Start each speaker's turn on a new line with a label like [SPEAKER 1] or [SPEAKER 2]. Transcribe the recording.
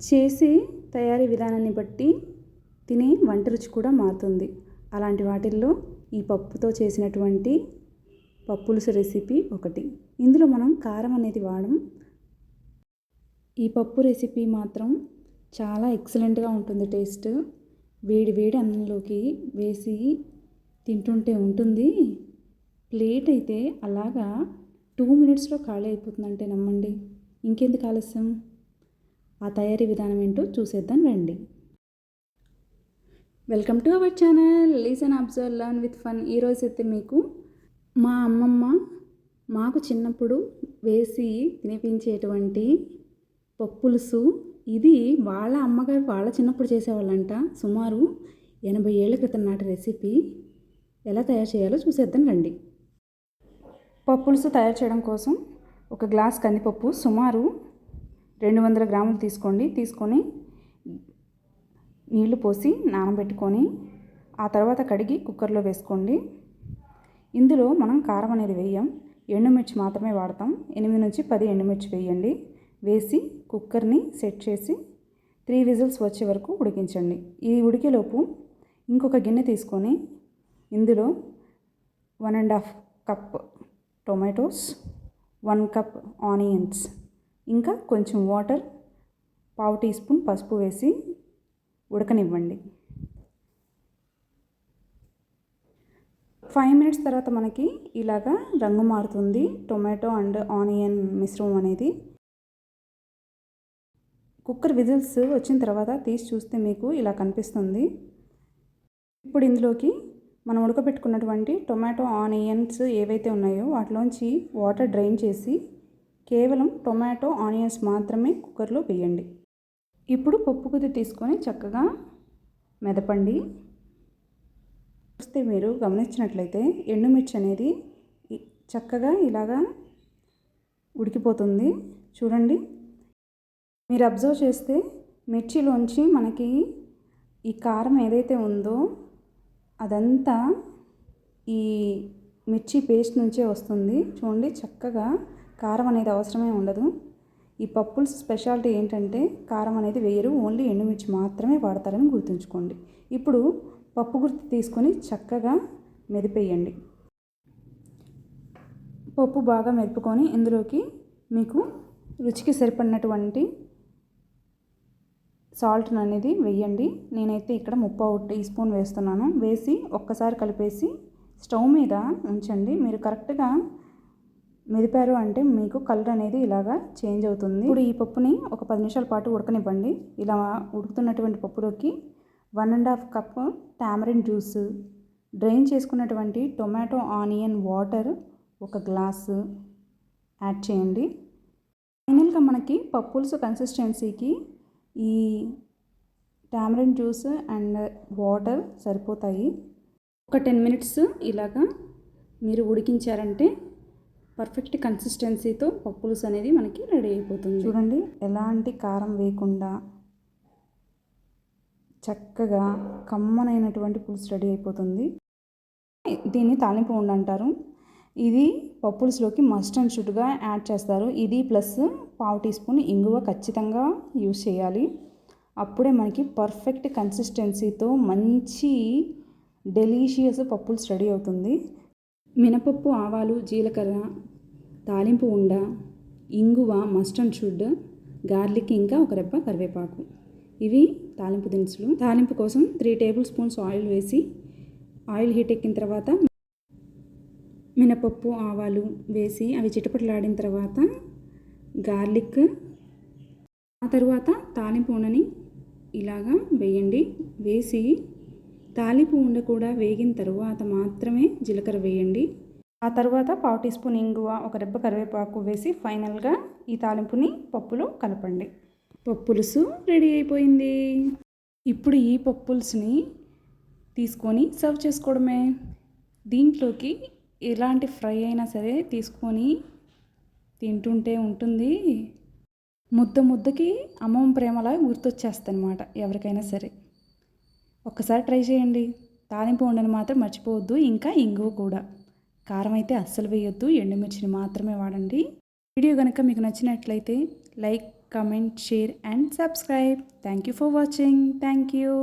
[SPEAKER 1] చేసే తయారీ విధానాన్ని బట్టి తినే వంట రుచి కూడా మారుతుంది. అలాంటి వాటిల్లో ఈ పప్పుతో చేసినటువంటి పప్పులుసు రెసిపీ ఒకటి. ఇందులో మనం కారం అనేది వాడం ఈ పప్పు రెసిపీ మాత్రం చాలా ఎక్సలెంట్గా ఉంటుంది టేస్ట్. వేడి వేడి అన్నంలోకి వేసి తింటుంటే ఉంటుంది. ప్లేట్ అయితే అలాగా టూ మినిట్స్లో ఖాళీ అయిపోతుందంటే నమ్మండి. ఇంకెందుకు ఆలస్యం? ఆ తయారీ విధానం ఏంటో చూసేద్దాం రండి. Welcome to our channel listen observe learn with fun ఈరోజు అయితే మీకు మా అమ్మమ్మ మాకు చిన్నప్పుడు వేసి తినిపించేటువంటి పప్పులుసు. ఇది వాళ్ళ అమ్మగారు వాళ్ళ చిన్నప్పుడు చేసేవాళ్ళంట. సుమారు ఎనభై ఏళ్ళ క్రితం నాటి రెసిపీ. ఎలా తయారు చేయాలో చూసేద్దాం రండి. పప్పులుసు తయారు చేయడం కోసం ఒక గ్లాస్ కందిపప్పు సుమారు రెండు వందల గ్రాములు తీసుకోండి. తీసుకొని నీళ్ళు పోసి నానబెట్టుకొని ఆ తర్వాత కడిగి కుక్కర్లో వేసుకోండి. ఇందులో మనం కారం అనేది వేయం. ఎండుమిర్చి మాత్రమే వాడతాం. ఎనిమిది నుంచి పది ఎండుమిర్చి వేయండి. వేసి కుక్కర్ని సెట్ చేసి త్రీ విజిల్స్ వచ్చే వరకు ఉడికించండి. ఈ ఉడికేలోపు ఇంకొక గిన్నె తీసుకొని ఇందులో one and half cup tomatoes one cup onions ఇంకా కొంచెం వాటర్ పావు టీ స్పూన్ పసుపు వేసి ఉడకనివ్వండి. ఫైవ్ మినిట్స్ తర్వాత మనకి ఇలాగా రంగు మారుతుంది. టొమాటో అండ్ ఆనియన్ మిశ్రమం అనేది. కుక్కర్ విజిల్స్ వచ్చిన తర్వాత తీసి చూస్తే మీకు ఇలా కనిపిస్తుంది. ఇప్పుడు ఇందులోకి మనం ఉడకబెట్టుకున్నటువంటి టొమాటో ఆనియన్స్ ఏవైతే ఉన్నాయో వాటిలోంచి వాటర్ డ్రైన్ చేసి కేవలం టొమాటో ఆనియన్స్ మాత్రమే కుక్కర్లో వేయండి. ఇప్పుడు పప్పు కుది తీసుకొని చక్కగా మెదపండి. చూస్తే మీరు గమనించినట్లయితే ఎండుమిర్చి అనేది చక్కగా ఇలాగా ఉడికిపోతుంది. చూడండి. మీరు అబ్జర్వ్ చేస్తే మిర్చిలోంచి మనకి ఈ కారం ఏదైతే ఉందో అదంతా ఈ మిర్చి పేస్ట్ నుంచే వస్తుంది. చూడండి చక్కగా కారం అనేది అవసరమే ఉండదు. ఈ పప్పుల స్పెషాలిటీ ఏంటంటే కారం అనేది వేయరు. ఓన్లీ ఎండుమిర్చి మాత్రమే వాడతారని గుర్తుంచుకోండి. ఇప్పుడు పప్పు గుర్తు తీసుకొని చక్కగా మెదిపేయండి. పప్పు బాగా మెదుపుకొని ఇందులోకి మీకు రుచికి సరిపడినటువంటి సాల్ట్ అనేది వేయండి. నేనైతే ఇక్కడ ముప్పావు టీ స్పూన్ వేస్తున్నాను. వేసి ఒక్కసారి కలిపేసి స్టవ్ మీద ఉంచండి. మీరు కరెక్ట్గా మెదిపారు అంటే మీకు కలర్ అనేది ఇలాగా చేంజ్ అవుతుంది. ఇప్పుడు ఈ పప్పుని ఒక పది నిమిషాల పాటు ఉడకనివ్వండి. ఇలా ఉడుకుతున్నటువంటి పప్పులోకి one and half cup tamarind juice drain చేసుకున్నటువంటి టొమాటో ఆనియన్ వాటర్ ఒక గ్లాసు యాడ్ చేయండి. ఫైనల్గా మనకి పప్పుల్స్ కన్సిస్టెన్సీకి ఈ టామరిన్ జ్యూస్ అండ్ వాటర్ సరిపోతాయి. ఒక టెన్ మినిట్స్ ఇలాగా మీరు ఉడికించారంటే పర్ఫెక్ట్ కన్సిస్టెన్సీతో పప్పులుస్ అనేది మనకి రెడీ అయిపోతుంది. చూడండి ఎలాంటి కారం వేయకుండా చక్కగా కమ్మనైనటువంటి పులుసు రెడీ అయిపోతుంది. దీన్ని తాలింపు ఉండ అంటారు. ఇది పప్పులుసులోకి మస్ట్ అండ్ షుడ్గా యాడ్ చేస్తారు. ఇది ప్లస్ పావు టీ స్పూన్ ఇంగువ ఖచ్చితంగా యూజ్ చేయాలి. అప్పుడే మనకి పర్ఫెక్ట్ కన్సిస్టెన్సీతో మంచి డెలీషియస్ పప్పుల్స్ రెడీ అవుతుంది. మినపప్పు ఆవాలు జీలకర్ర తాలింపు ఉండ ఇంగువ మస్టర్డ్ షుడ్ గార్లిక్ ఇంకా ఒక రెప్ప కరివేపాకు. ఇవి తాలింపు దినుసులు. తాలింపు కోసం త్రీ టేబుల్ స్పూన్స్ ఆయిల్ వేసి ఆయిల్ హీట్ ఎక్కిన తర్వాత మినపప్పు ఆవాలు వేసి అవి చిటపటలాడిన తర్వాత గార్లిక్ ఆ తర్వాత తాలింపు ఉండని ఇలాగా వేయండి. వేసి తాలింపు ఉండ కూడా వేగిన తరువాత మాత్రమే జీలకర్ర వేయండి. ఆ తర్వాత పావు టీ స్పూన్ ఇంగువ ఒక రెబ్బ కరివేపాకు వేసి ఫైనల్గా ఈ తాలింపుని పప్పులో కలపండి. పప్పులుసు రెడీ అయిపోయింది. ఇప్పుడు ఈ పప్పులుసుని తీసుకొని సర్వ్ చేసుకోవడమే. దీంట్లోకి ఎలాంటి ఫ్రై అయినా సరే తీసుకొని తింటుంటే ఉంటుంది. ముద్ద ముద్దకి అమ్మమ్మ ప్రేమలా గుర్తొచ్చేస్తానమాట ఎవరికైనా సరే. ఒక్కసారి ట్రై చేయండి. తాలింపు ఉండని మాత్రం మర్చిపోవద్దు ఇంకా ఇంగువ కూడా. కారం అయితే అస్సలు వేయొద్దు ఎండుమిర్చిని మాత్రమే వాడండి. వీడియో కనుక మీకు నచ్చినట్లయితే like comment share and subscribe. Thank you for watching. Thank you.